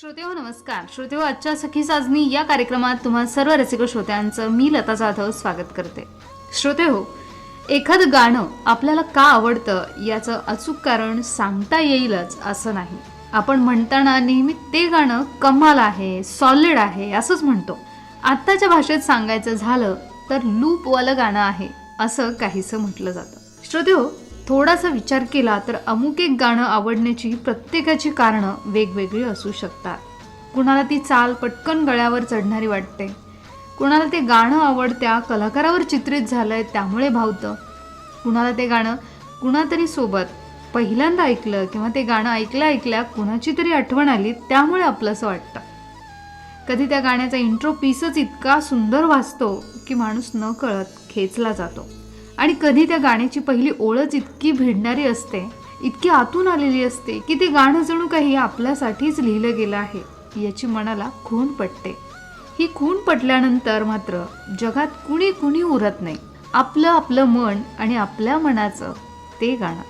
श्रोतेहो नमस्कार. श्रोतेहो आजच्या सखी साजनी या कार्यक्रमात तुम्हा सर्व रसिक श्रोत्यांचं मी लता जाधव स्वागत करते. श्रोतेहो एखादं गाणं आपल्याला का आवडतं याचं अचूक कारण सांगता येईलच असं नाही. आपण म्हणताना नेहमी ते गाणं कमाल आहे सॉलिड आहे असंच म्हणतो. आत्ताच्या भाषेत सांगायचं झालं तर लूपवालं गाणं आहे असं काहीसं म्हटलं जातं. श्रोतेहो थोडासा विचार केला तर अमुक एक गाणं आवडण्याची प्रत्येकाची कारणं वेगवेगळी असू शकतात. कुणाला ती चाल पटकन गळ्यावर चढणारी वाटते. कुणाला ते गाणं आवडत्या कलाकारावर चित्रित झालं आहे त्यामुळे भावतं. कुणाला ते गाणं कुणातरी सोबत पहिल्यांदा ऐकलं किंवा ते गाणं ऐकल्या ऐकल्या कुणाची तरी आठवण आली त्यामुळे आपलंसं वाटतं. कधी त्या गाण्याचा इंट्रो पीसच इतका सुंदर वाचतो की माणूस न कळत खेचला जातो. आणि कधी त्या गाण्याची पहिली ओळच इतकी भिडणारी असते इतकी आतून आलेली असते की ते गाणं जणू काही आपल्यासाठीच लिहिलं गेलं आहे याची मनाला खूण पटते. ही खूण पटल्यानंतर मात्र जगात कुणी कुणी उरत नाही. आपलं आपलं मन आणि आपल्या मनाचं ते गाणं.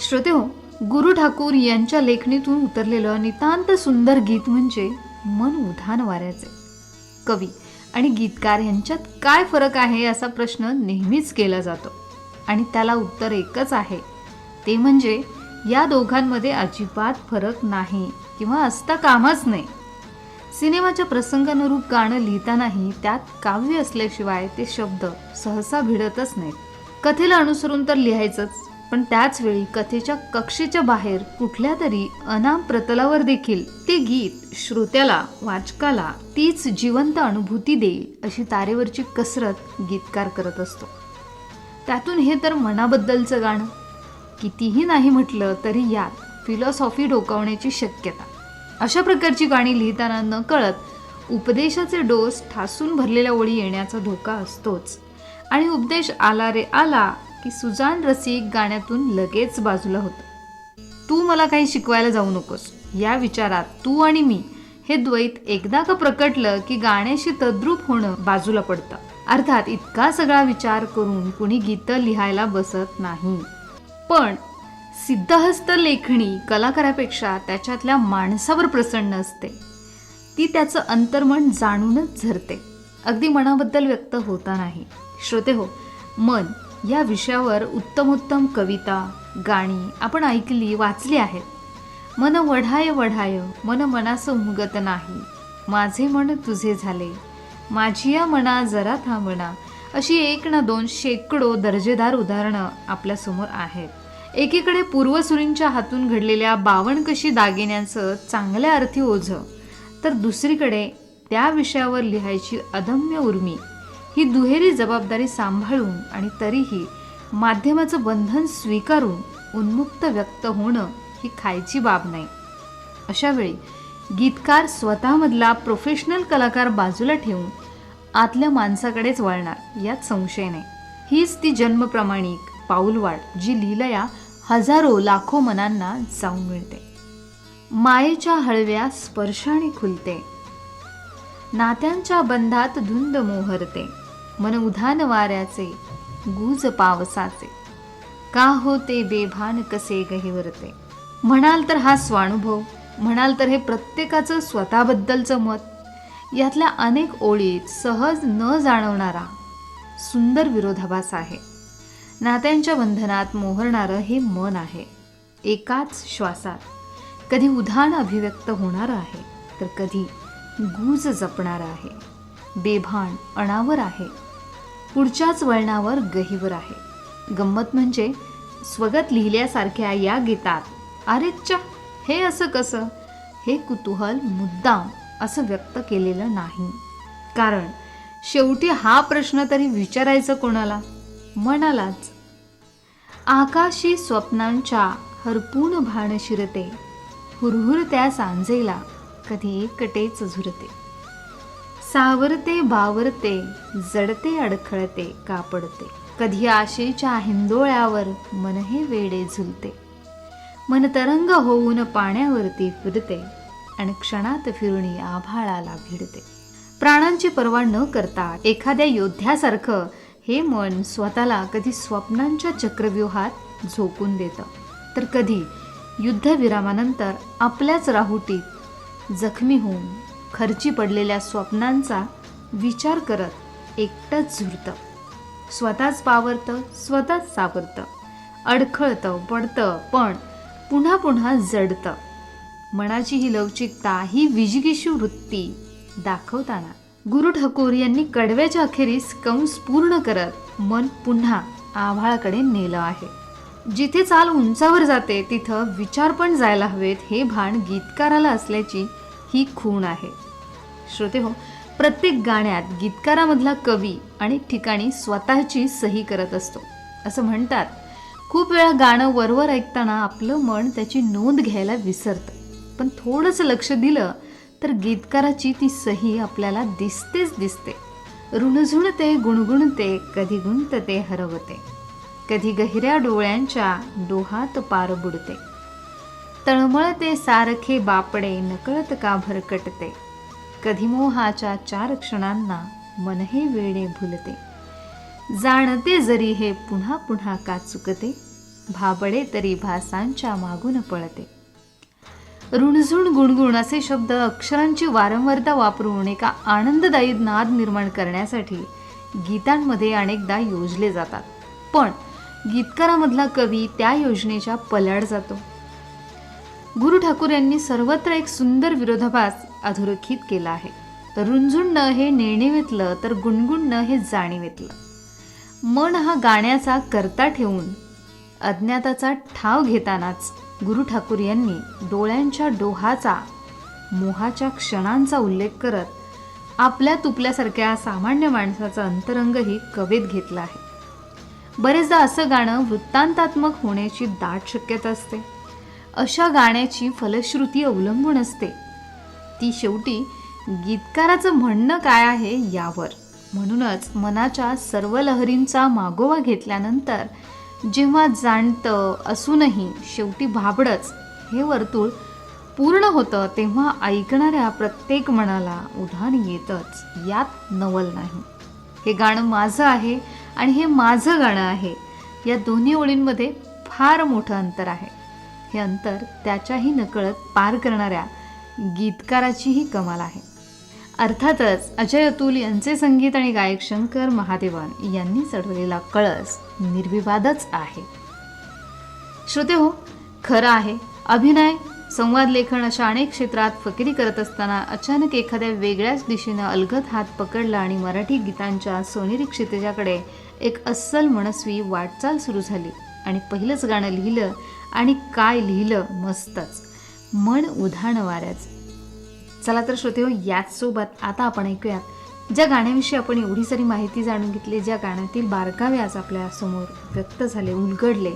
श्रोते हो गुरु ठाकूर यांच्या लेखणीतून उतरलेलं नितांत सुंदर गीत म्हणजे मन उधाण वाऱ्याचे. कवी आणि गीतकार यांच्यात काय फरक आहे असा प्रश्न नेहमीच केला जातो. आणि त्याला उत्तर एकच आहे. ते म्हणजे या दोघांमध्ये अजिबात फरक नाही किंवा असता कामच नाही. सिनेमाच्या प्रसंगानुरूप गाणं लिहितानाही त्यात काव्य असल्याशिवाय ते शब्द सहसा भिडतच नाहीत. कथेला अनुसरून तर लिहायचंच. पण त्याच वेळी कथेच्या कक्षेच्या बाहेर कुठल्या तरी अनाम प्रतलावर देखील ते गीत श्रोत्याला वाचकाला तीच जिवंत अनुभूती देईल अशी तारेवरची कसरत गीतकार करत असतो. त्यातून हे तर मनाबद्दलचं गाणं. कितीही नाही म्हटलं तरी यात फिलॉसॉफी डोकावण्याची शक्यता. अशा प्रकारची गाणी लिहिताना न कळत उपदेशाचे डोस ठासून भरलेल्या ओळी येण्याचा धोका असतोच. आणि उपदेश आला रे आला की सुजान रसिक गाण्यातून लगेच बाजूला होतं. तू मला काही शिकवायला जाऊ नकोस. या विचारात तू आणि मी. हे द्वैत एकदा का प्रकटलं की गाण्याशी तद्रूप होणं बाजूला पडतं. अर्थात इतका सगळा विचार करून कुणी गीतं लिहायला बसत नाही. पण सिद्धहस्त लेखणी कलाकारापेक्षा त्याच्यातल्या माणसावर प्रसन्न असते. ती त्याचं अंतर्मन जाणूनच झरते. अगदी मनाबद्दल व्यक्त होता नाही. श्रोते हो मन या विषयावर उत्तमोत्तम कविता गाणी आपण ऐकली वाचली आहेत. मन वढाय वढाय मन मनास उमगत नाही. माझे मन तुझे झाले. माझी या मना जरा थांबणा. अशी एक ना दोन शेकडो दर्जेदार उदाहरणं आपल्यासमोर आहेत. एकीकडे पूर्वसुरींच्या हातून घडलेल्या बावनकशी दागिन्यांचं चांगल्या अर्थी ओझं तर दुसरीकडे त्या विषयावर लिहायची अदम्य उर्मी. ही दुहेरी जबाबदारी सांभाळून आणि तरीही माध्यमाचं बंधन स्वीकारून उन्मुक्त व्यक्त होणं ही खायची बाब नाही. अशावेळी गीतकार स्वतःमधला प्रोफेशनल कलाकार बाजूला ठेवून आतल्या माणसाकडेच वळणार यात संशय नाही. हीच ती जन्मप्रमाणिक पाऊलवाट जी लिलया हजारो लाखो मनांना जाऊन मिळते. मायेच्या हळव्या स्पर्शाने खुलते. नात्यांच्या बंधात धुंद मोहरते. मन उधान वाऱ्याचे गुज पावसाचे का होते बेभान कसे गहिवरते? म्हणाल तर हा स्वानुभव म्हणाल तर हे प्रत्येकाचं स्वतःबद्दलचं मत. यातल्या अनेक ओळीत सहज न जाणवणारा सुंदर विरोधाभास आहे. नात्यांच्या बंधनात मोहरणारं हे मन आहे. एकाच श्वासात कधी उधाण अभिव्यक्त होणारं आहे तर कधी गूज जपणारं आहे. बेभान अणावर आहे. पुढच्याच वळणावर गहिवर आहे. गंमत म्हणजे स्वगत लिहिल्यासारख्या या गीतात अरेच्चा हे असं कसं? हे कुतूहल मुद्दाम असं व्यक्त केलेलं नाही. कारण शेवटी हा प्रश्न तरी विचारायचं कोणाला? म्हणालाच आकाशी स्वप्नांच्या हरपून भाण शिरते. हुरहुर त्या सांजेला कधी एकटेच झुरते. सावरते बावरते जडते अडखळते कापडते. कधी आशेच्या हिंदोळ्यावर मन हे वेडे झुलते. मन तरंग होऊन पाण्यावरती फिरते आणि क्षणात फिरुणी आभाळाला भिडते. प्राणांची पर्वा न करता एखाद्या योद्ध्यासारखं हे मन स्वतःला कधी स्वप्नांच्या चक्रव्यूहात झोकून देतं. तर कधी युद्धविरामानंतर आपल्याच राहुटीत जखमी होऊन खर्ची पडलेल्या स्वप्नांचा विचार करत एकटंच झुरतं. स्वतःच पावरतं स्वतःच सावरतं. अडखळतं पडतं पण पुन्हा पुन्हा जडतं. मनाची ही लवचिकता ही विजिगीषू वृत्ती दाखवताना गुरु ठाकूर यांनी कडव्याच्या अखेरीस कंस पूर्ण करत मन पुन्हा आभाळाकडे नेलं आहे. जिथे चाल उंचावर जाते तिथं विचार पण जायला हवेत हे भान गीतकाराला असल्याची ही खूण आहे. श्रोते हो प्रत्येक गाण्यात गीतकारामधला कवी आणि ठिकाणी स्वतःची सही करत असतो. असं म्हणतात खूप वेळा गाणं वरवर ऐकताना आपलं मन त्याची नोंद घ्यायला विसरतं. पण थोडंसं लक्ष दिलं तर गीतकाराची ती सही आपल्याला दिसतेच दिसते. रुणझुणते गुणगुणते कधी गुंतते हरवते. कधी गहिऱ्या डोळ्यांच्या डोहात पार बुडते. तळमळते सारखे बापडे नकळत का भरकटते. कधी मोहाच्या चार क्षणांना मन हे वेडे भुलते. जाणते जरी हे पुन्हा पुन्हा का चुकते भाबडे तरी भासांच्या मागून पळते. रुणझुण गुणगुण असे शब्द अक्षरांची वारंवारता वापरून एका आनंददायी नाद निर्माण करण्यासाठी गीतांमध्ये अनेकदा योजले जातात. पण गीतकारामधला कवी त्या योजनेच्या पल्याड जातो. गुरु ठाकूर यांनी सर्वत्र एक सुंदर विरोधाभास अधोरेखित केला आहे. रुंझुणणं हे नेणिवेतलं तर गुणगुणणं हे जाणीवेतलं मन हा गाण्याचा करता ठेवून अज्ञाताचा ठाव घेतानाच गुरु ठाकूर यांनी डोळ्यांच्या डोहाचा मोहाच्या क्षणांचा उल्लेख करत आपल्या तुपल्यासारख्या सामान्य माणसाचा अंतरंगही कवेत घेतला आहे. बरेचदा असं गाणं वृत्तांतात्मक होण्याची दाट शक्यता असते. अशा गाण्याची फलश्रुती अवलंबून असते. ती शेवटी गीतकाराचं म्हणणं काय आहे यावर. म्हणूनच मनाच्या सर्व लहरींचा मागोवा घेतल्यानंतर जेव्हा जाणतं असूनही शेवटी भाबडच हे वर्तुळ पूर्ण होतं तेव्हा ऐकणाऱ्या प्रत्येक मनाला उधाण येतच यात नवल नाही. हे गाणं माझं आहे आणि हे माझं गाणं आहे. या दोन्ही ओळींमध्ये फार मोठं अंतर आहे. हे अंतर त्याच्याही नकळत पार करणाऱ्या गीतकाराचीही कमाल आहे. अर्थातच अजय अतुल यांचे संगीत आणि गायक शंकर महादेवन यांनी चढवलेला कळस निर्विवादच आहे. श्रोते हो खरं आहे अभिनय संवाद लेखन अशा अनेक क्षेत्रात फकिरी करत असताना अचानक एखाद्या वेगळ्याच दिशेनं अलगद हात पकडला आणि मराठी गीतांच्या सोनेरी क्षितिजाकडे एक अस्सल मनस्वी वाटचाल सुरू झाली आणि पहिलंच गाणं लिहिलं आणि काय लिहिलं मस्तच. मन उधाणवाऱ्याच. चला तर श्रोते हो याच सोबत आता आपण ऐकूयात. ज्या गाण्याविषयी आपण एवढी सारी माहिती जाणून घेतली ज्या गाण्यातील बारकावे आज आपल्यासमोर व्यक्त झाले उलगडले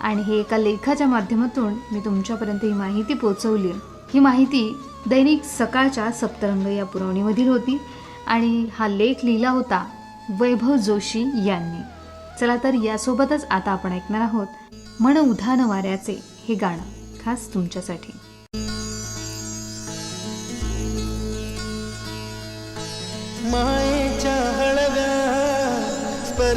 आणि हे एका लेखाच्या माध्यमातून मी तुमच्यापर्यंत ही माहिती पोचवली. ही माहिती दैनिक सकाळच्या सप्तरंग या पुरवणीमधील होती आणि हा लेख लिहिला होता वैभव जोशी यांनी. चला तर यासोबतच आता आपण ऐकणार आहोत मन उधान वाऱ्याचे हे गाणं खास तुमच्यासाठी.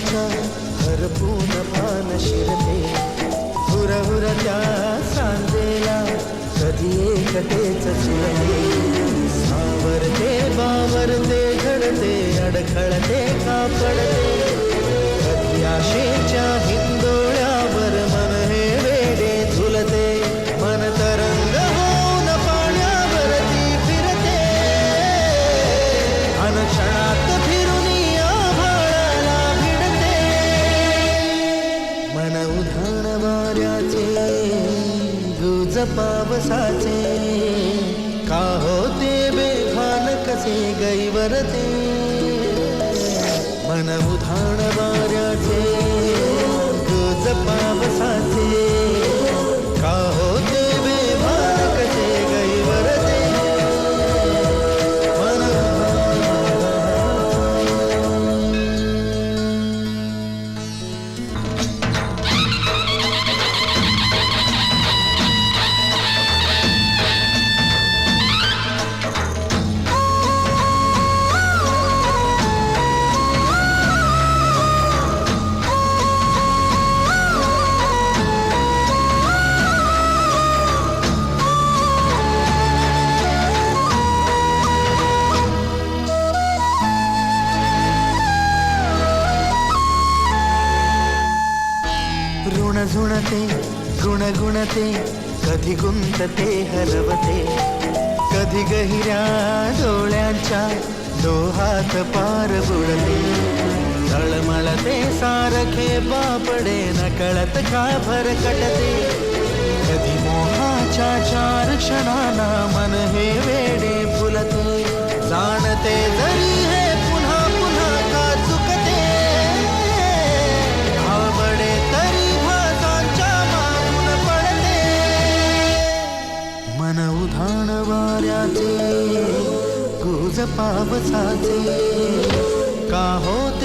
तुमच्या भरपूर पान शिरते. हुरहुर त्या सांजेला कधी एकटेच सुरते बेभान गैवरते मन उधाण वाऱ्याचे गुज पावसाचे गुणते गुणगुणते कधी गुंतते हरवते. कधी गहिऱ्या डोळ्यांच्या डोहात पार बुडते. तळमळते सारखे बापडे नकळत का भरकटते कधी मोहाच्या चार क्षणाला मन हे पावसाचे. का होत